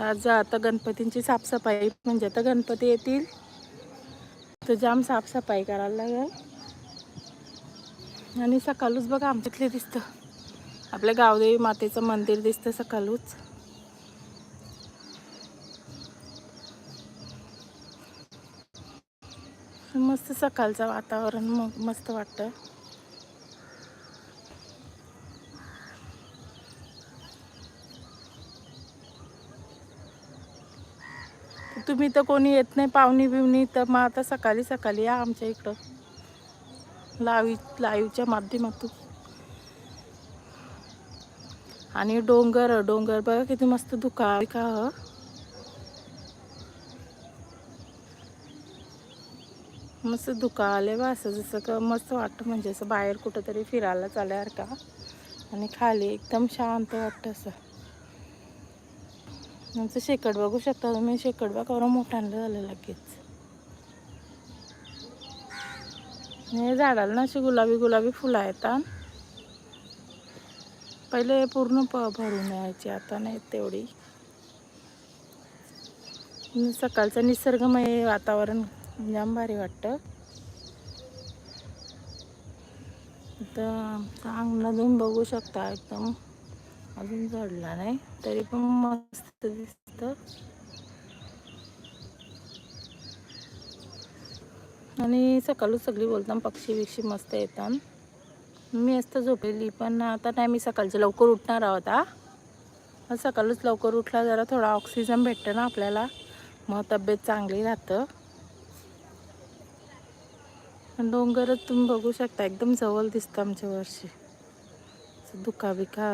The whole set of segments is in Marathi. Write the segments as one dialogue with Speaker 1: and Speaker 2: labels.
Speaker 1: आज आता गणपतींची साफसफाई म्हणजे आता गणपती येतील. तर जाम साफसफाई करायला लागेल. आणि सकाळूच बघा आमच्यातले दिसतं. आपल्या गावदेवी मातेचं मंदिर दिसतं सकाळूच. मस्त सकाळचं वातावरण मग मस्त वाटतं. तुम्ही तर कोणी येत नाही पाहुणी बिवणी तर मग आता सकाळी सकाळी या आमच्या इकडं. लावी लाईव्हच्या माध्यमातून. आणि डोंगर डोंगर बघा किती मस्त दुका का ह? मस्त दुका आले बा असं जसं का मस्त वाटतं म्हणजे असं बाहेर कुठंतरी फिरायला चालल्यासारखा. आणि खाली एकदम शांत वाटतं असं. आमचं शेकड बघू शकता तुम्ही. शेकड बघा मोठ्यानं झालं लगेच. हे झाडाला ना अशी गुलाबी गुलाबी फुलं येतात पहिले पूर्ण प भरून यायची आता नाही तेवढी. सकाळचं निसर्गमय वातावरण जाम भारी वाटतं. तर अंगणातून बघू शकता एकदम. अजून जडला नाही तरी पण मस्त दिसतं. आणि सकाळू सगळी बोलताना पक्षी बिक्षी मस्त येतात. मी असतं झोपलेली पण आता नाही मी सकाळची लवकर उठणार आहोत हा. सकाळच लवकर उठला जरा थोडा ऑक्सिजन भेटतं ना आपल्याला. मग तब्येत चांगली राहतं. डोंगरच तुम्ही बघू शकता एकदम जवळ दिसतं आमच्या वर्षी. दुखाबिखा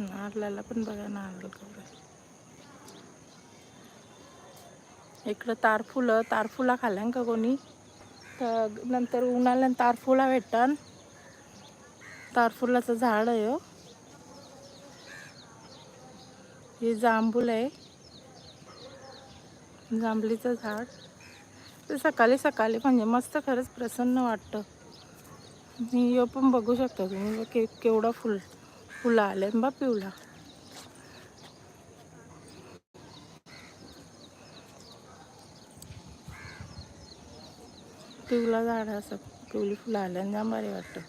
Speaker 1: नारळाला पण बघा नारळ कवडं इकडं तारफुलं तारफुला खाल्ल्यान का कोणी? तर नंतर उन्हाळ्यात तारफुला भेटतात तारफुलाचं झाड आहे हो. हे जांभूल आहे. जांभलीचं झाड. ते सकाळी सकाळी म्हणजे मस्त खरंच प्रसन्न वाटतं. मी पण बघू शकता तुम्ही के केवढं फुल फुलं आले बा पिवला पिवला झाड असं पिवली फुलं आले आणि जाम भारी वाटतं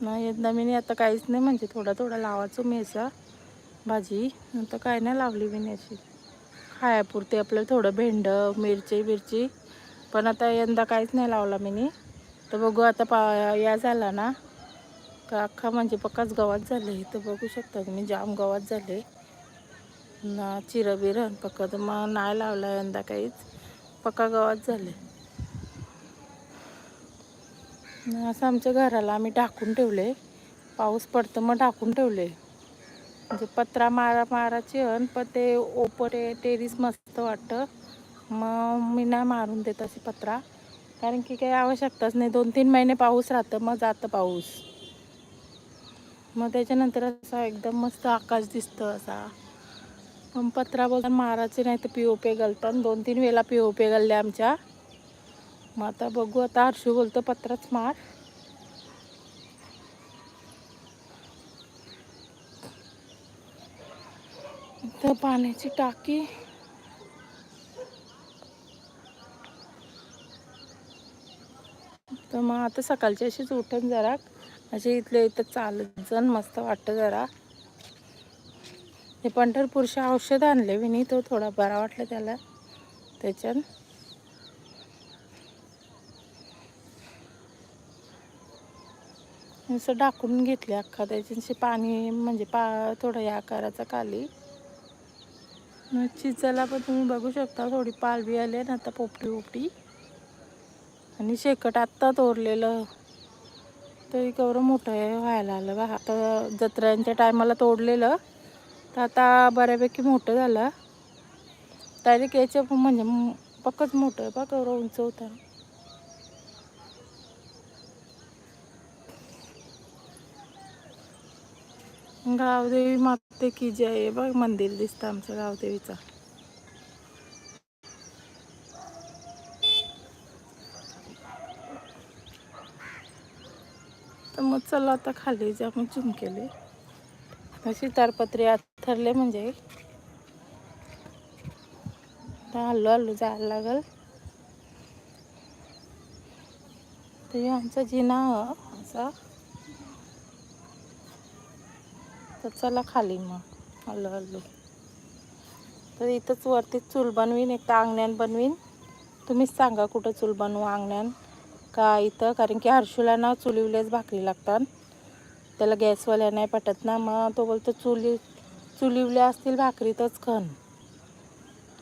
Speaker 1: नाही यंदा मी आता काहीच नाही म्हणजे थोडा थोडा लावायचो मी असा भाजी. नंतर काय नाही लावली मी अशी खायापुरते आपलं थोडं भेंडं मिरची बिरची. पण आता यंदा काहीच नाही लावला मी तर बघू आता पा या झाला ना. का अख्खा म्हणजे पक्काच गवात झाले तर बघू शकता तुम्ही जाम गवात झाले ना चिरं बिरं पक्का तर मग नाही लावला यंदा काहीच. पक्का गवात झाले असं आमच्या घराला आम्ही टाकून ठेवले पाऊस पडतं मग टाकून ठेवले म्हणजे पत्रा मारा माराची अन पण ते ओपरे टेरिस मस्त वाटतं. मग मी नाही मारून देत असे पत्रा. कारण की काही आवश्यकताच नाही. दोन तीन महिने पाऊस राहतं मग जातं पाऊस. मग त्याच्यानंतर असा एकदम मस्त आकाश दिसतं असा. पण पत्रा बोलता मारायचे नाही तर पी ओ पे घालतात दोन तीन वेळेला पी ओ पे घालले आमच्या. मग आता बघू आता हर्षू बोलतो पत्राच मार. तर पाण्याची टाकी. तर मग आता सकाळची अशीच उठेन जरा. असे इथले इथं चालत जण मस्त वाटतं जरा. हे पंढरपूरचे औषध आणले मी तो थोडा बरा वाटला त्याला. त्याच्यात. असं डाकून घेतले अख्खा त्याच्याशी पाणी म्हणजे पा थोडं या आकाराचा खाली. चिचला पण तुम्ही बघू शकता थोडी पालवी आली आहे ना आता पोपटी पोपटी. आणि शेकट आत्ता तोडलेलं. तरी केवढं मोठं आहे व्हायला आलं बा आता जत्र्यांच्या टायमाला तोडलेलं. तर आता बऱ्यापैकी मोठं झालं. डायरेक्ट याच्या म्हणजे पक्कच मोठं आहे बा केवढं उंच होतं. गावदेवी माते की जय. आहे बघ मंदिर दिसतं आमचं गावदेवीचं. तर मग चला आता खाली जा मग चिमकेले अशी तारपत्री ठरले म्हणजे. आता हल्लो हल्लो जायला लागल. तर आमचा जिना असा. तर चला खाली मग. हल्लो हल्लो तर इथंच वरती चूल बनवीन एक तर अंगण्यान बनवीन. तुम्हीच सांगा कुठं चूल बनवू अंगण्यान? का इथं? कारण की हर्षूला ना चुलीवलेच भाकरी लागतात. त्याला गॅसवाल्या नाही पटत ना मग तो बोलतो चुली चुलीवल्या असतील भाकरीतच खण.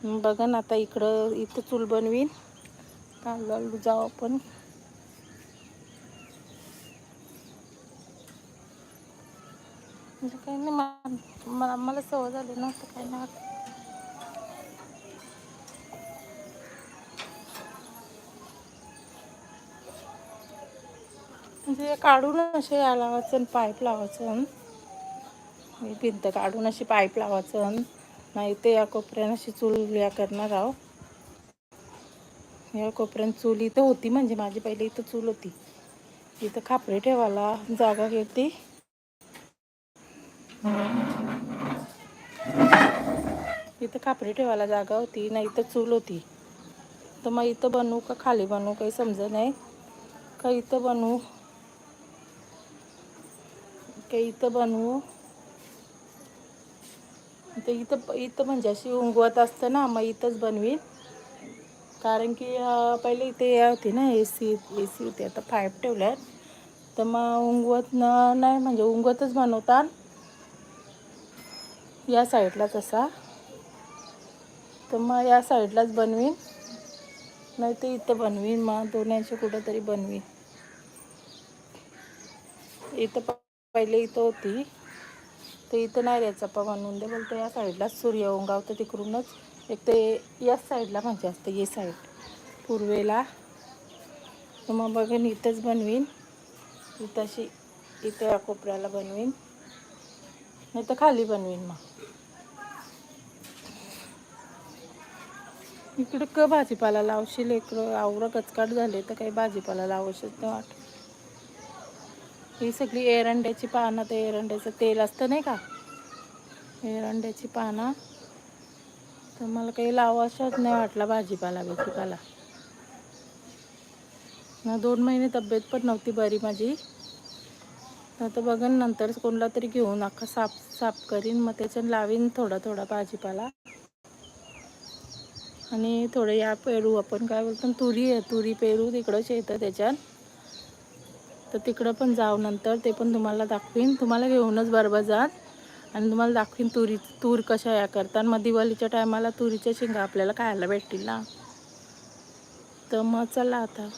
Speaker 1: मग बघा ना आता इकडं इथं चूल बनवीन. हल्लो हल्लू जाऊ आपण. म्हणजे काही नाही मला मला सवय झाली ना तर काही नाही. वाटत. म्हणजे काढून असे या लावायचं आणि पाईप लावायचं. भिंत काढून अशी पाईप लावायचं. नाही ते या कोपऱ्यानं अशी चूल या करणार आहो. या कोपऱ्यात चूल इथं होती म्हणजे माझी पहिले इथं चूल होती. इथं खापरे ठेवायला जागा घेती इथं कापडी ठेवायला जागा होती नाही इथं चूल होती. तर मग इथं बनवू का खाली बनवू काही समजत नाही. का इथं बनवू का इथं बनवू तर इथं इथं म्हणजे अशी उंगवत असतं ना मग इथंच बनवीन. कारण की पहिले इथे या होती ना ए सी ए सी होती आता पाईप ठेवल्यात. तर मग उंगवत न नाही म्हणजे उंगवतच बनवतात. या साईडला तसा तर मग या साईडलाच बनवीन. नाही तर इथं बनवीन मग. दोन्हीचे कुठंतरी बनवीन. इथं प- पहिले इथं होती. तर इथं नाही रे चप्पा बनवून दे. बोलतो या साईडलाच सूर्य उंगावतं तिकडूनच. एक ते याच साईडला म्हणजे असतं ये साईड. पूर्वेला. तर मग बघेन इथंच बनवीन. इथं अशी इथं या कोपऱ्याला बनवीन. नाही तर खाली बनवीन मग. इकडं क भाजीपाला लावशील इकडं आवरं कचकाट झाले तर काही भाजीपाला लावशील नाही वाट ही सगळी एरंड्याची पानं ते एरंड्याचं तेल असतं नाही का? एरंड्याची पानं. तर मला काही लावाशाच नाही वाटला भाजीपाला भाजीपाला. ना दोन महिने तब्येत पण नव्हती बरी माझी. आता बघन नंतर कोणला तरी घेऊन अख्खा साफ साफ करीन. मग त्याच्यात लावीन थोडा थोडा भाजीपाला. आणि थोडं या पेरू आपण काय बोलतो तुरी आहे तुरी पेरू तिकडंच येतं त्याच्यात. तर तिकडं पण जाऊ नंतर ते पण तुम्हाला दाखवीन. तुम्हाला घेऊनच बरोबर जात. आणि तुम्हाला दाखवीन तुरी तूर कशा या करतात. मग दिवाळीच्या टायमाला तुरीच्या शेंगा आपल्याला खायला भेटतील ना. तर मग चला आता.